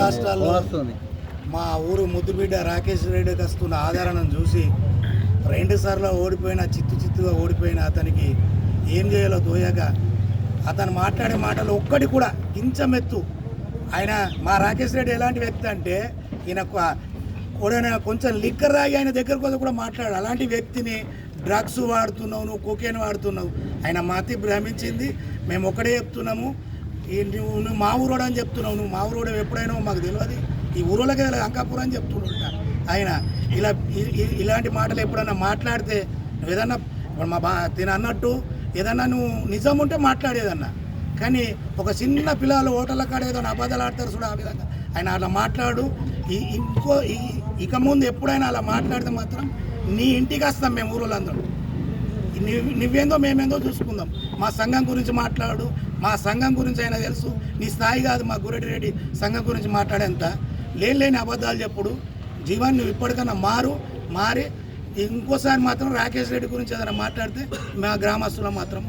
రాష్ట్రాల్లో వస్తుంది. మా ఊరు ముద్దుబిడ్డ రాకేష్ రెడ్డికి వస్తున్న ఆదరణను చూసి రెండు సార్లు ఓడిపోయిన చిత్తు చిత్తుగా ఓడిపోయిన అతనికి ఏం చేయాలో తోయక అతను మాట్లాడే మాటలు ఒక్కటి కూడా కించమెత్తు ఆయన మా రాకేష్ రెడ్డి ఎలాంటి వ్యక్తి అంటే ఈయన కూడా కొంచెం లిక్కర్ తాగి ఆయన దగ్గరకు వచ్చి కూడా మాట్లాడు అలాంటి వ్యక్తిని డ్రగ్స్ వాడుతున్నావు నువ్వు కోకేన్ వాడుతున్నావు. ఆయన మాతి భ్రమించింది. మేము ఒకటే చెప్తున్నాము. నువ్వు నువ్వు మా ఊరోడు అని చెప్తున్నావు. నువ్వు మా ఊరోడు ఎప్పుడైనా మాకు తెలియదు ఈ ఊరోళ్ళకే తెలియదు అంకాపురం అని చెప్తున్నాడు ఆయన ఇలా ఇలాంటి మాటలు ఎప్పుడన్నా మాట్లాడితే నువ్వు ఏదన్నా మా బా తిన అన్నట్టు ఏదన్నా నువ్వు నిజం ఉంటే మాట్లాడేదన్నా. కానీ ఒక చిన్న పిల్లలు ఓటర్ల కాడ ఏదో అబద్ధాలు ఆడతారు చూడ ఆ విధంగా. ఆయన అలా మాట్లాడు. ఈ- ఇంకో ఇక ముందు ఎప్పుడైనా అలా మాట్లాడితే మాత్రం నీ ఇంటికి వస్తాం మేము ఊరోళ్ళందరూ. నువ్వేందో మేమేందో చూసుకుందాం. మా సంఘం గురించి మాట్లాడు. మా సంఘం గురించి అయినా తెలుసు. నీ స్థాయి కాదు మా గురెడ్డి రెడ్డి సంఘం గురించి మాట్లాడేంత. లేని లేని అబద్ధాలు చెప్పుడు. జీవాన్ని నువ్వు ఇప్పటికన్నా మారు మారి. ఇంకోసారి మాత్రం రాకేష్ రెడ్డి గురించి ఏదైనా మాట్లాడితే మా గ్రామస్తులం మాత్రం